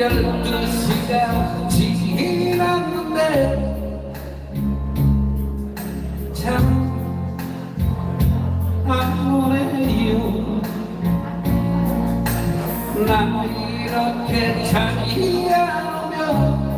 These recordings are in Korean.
이별 두 시간 지났는데 참 아무래요 나 이렇게 자기야 하며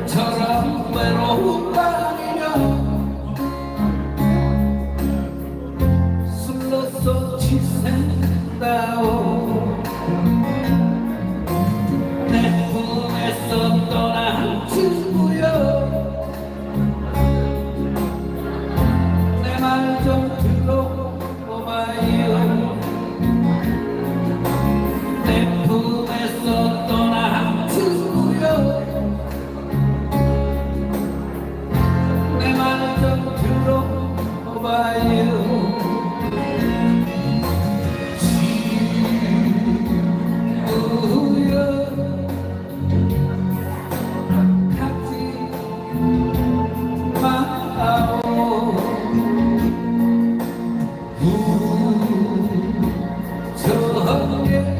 오늘처럼 외로운 밤이면 술로써 지샌다오. 내 품에서 떠난 친구여. 내 말 좀 들어 Yeah.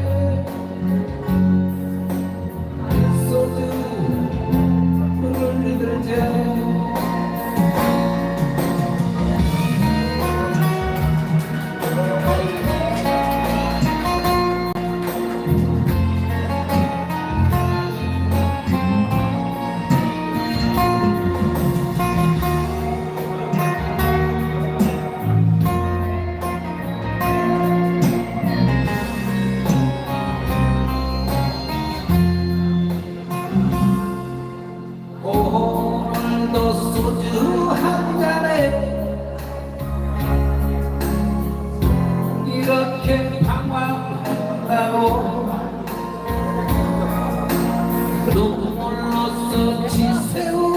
오늘도 소주 한 잔에 이렇게 방황한다고. 눈물로써 지새운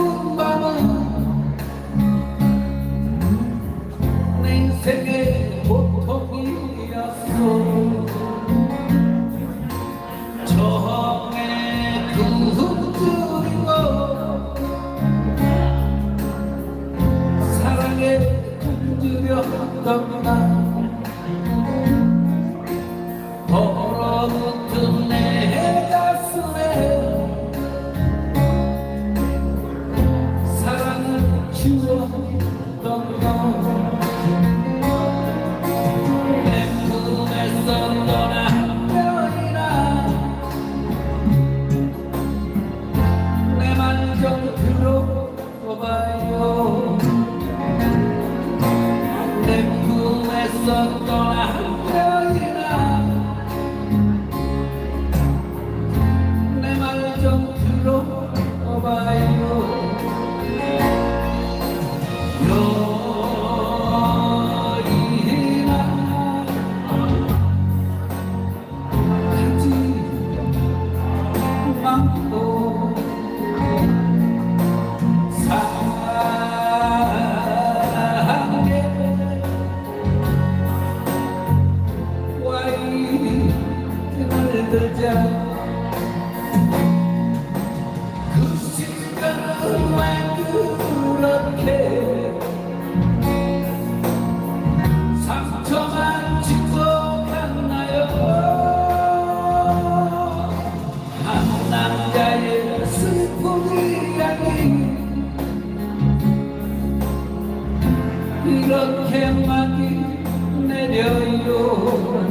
내 품에서 떠난 별이나 내말좀 들어 그 시간은 왜 그렇게 상처만 짓고 갔나요? 한 남자의 슬픈 이야기 이렇게 막이 내려요